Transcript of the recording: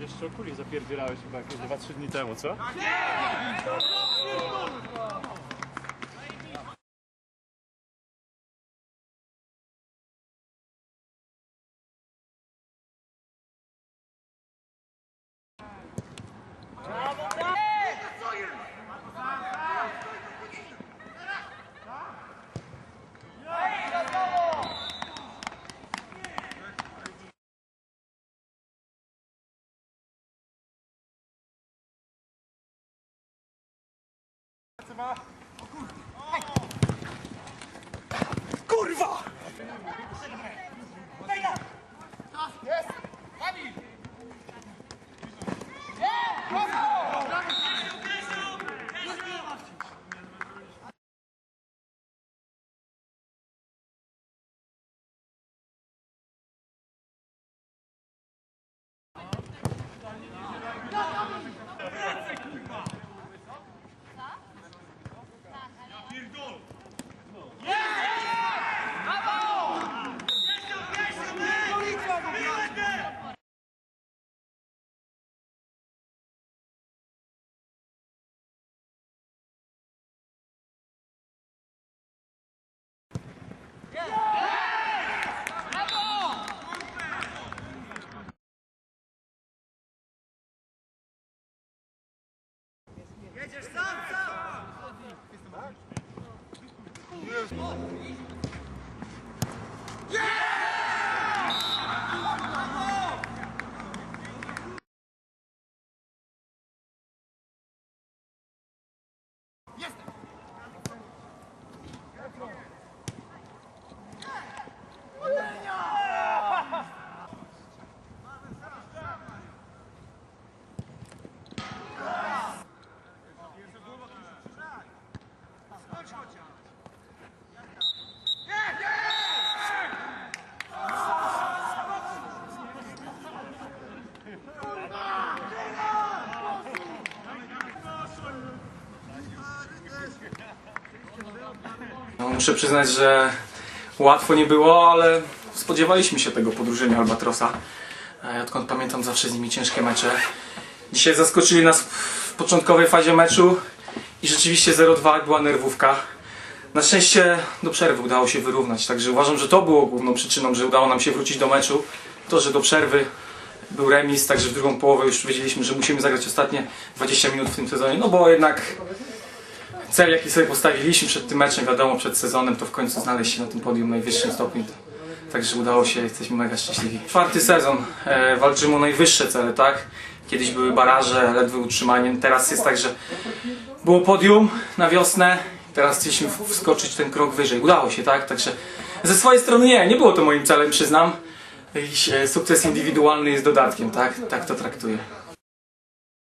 Jeszcze o kuli zapierdzielałeś chyba jakieś 2-3 dni temu, co? kurwa! O kurwa! Kurwa! No, muszę przyznać, że łatwo nie było, ale spodziewaliśmy się tego podróżenia Albatrosa. E, Odkąd pamiętam zawsze z nimi ciężkie mecze. Dzisiaj zaskoczyli nas w początkowej fazie meczu i rzeczywiście 0-2 była nerwówka. Na szczęście do przerwy udało się wyrównać, także uważam, że to było główną przyczyną, że udało nam się wrócić do meczu. To, że do przerwy był remis, także w drugą połowę już wiedzieliśmy, że musimy zagrać ostatnie 20 minut w tym sezonie, no bo jednak cel, jaki sobie postawiliśmy przed tym meczem, wiadomo, przed sezonem, to w końcu znaleźć się na tym podium w najwyższym stopniu. Także udało się, jesteśmy mega szczęśliwi. Czwarty sezon, e, walczymy o najwyższe cele, tak? Kiedyś były baraże, ledwo utrzymaniem, teraz jest tak, że było podium na wiosnę, teraz chcieliśmy wskoczyć ten krok wyżej. Udało się, tak? Także ze swojej strony nie, nie było to moim celem, przyznam. Jakiś e, sukces indywidualny jest dodatkiem, tak? Tak to traktuję.